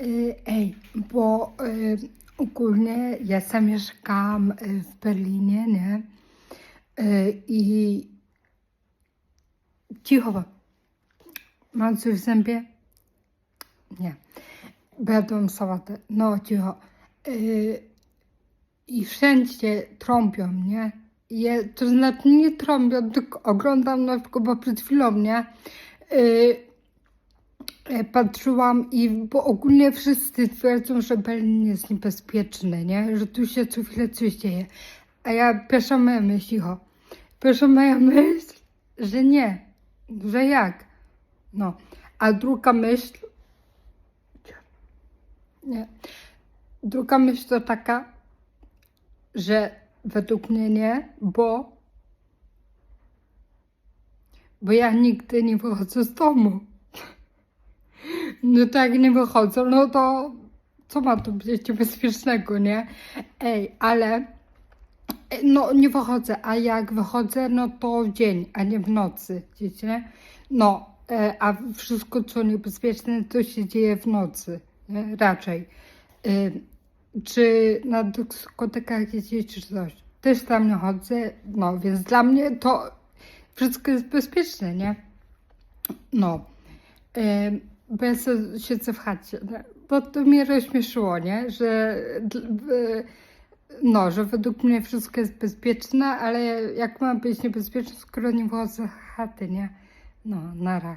Y, Ej, bo y, ogólnie ja sam mieszkam y, w Berlinie, nie? Y, I cicho, mam coś w zębie? Nie. Będą sałatę. No cicho. Y, I wszędzie trąbią, nie? Je, to znaczy nie trąbią, tylko oglądam na przykład, bo przed chwilą, nie? Patrzyłam i bo ogólnie wszyscy twierdzą, że Berlin jest niebezpieczny, nie? Że tu się co chwilę coś dzieje. A ja pierwsza moja myśl, cicho. Pierwsza moja myśl, że nie. Że jak? No. A druga myśl, nie. Druga myśl to taka, że według mnie nie, bo bo ja nigdy nie wychodzę z domu. No tak nie wychodzę, no to co ma tu być bezpiecznego, nie? Ej, ale e, no nie wychodzę, a jak wychodzę, no to w dzień, a nie w nocy, wiecie? No, e, a wszystko co niebezpieczne, to się dzieje w nocy, nie? raczej. E, czy na dyskotekach jeździć, czy coś. Też tam nie chodzę, no więc dla mnie to wszystko jest bezpieczne, nie? No. Se- siedzę w chacie, bo to mnie rozśmieszyło, nie? Że, no, że według mnie wszystko jest bezpieczne, ale jak ma być niebezpieczne, skoro nie wychodzę z chaty, nie? No, nara.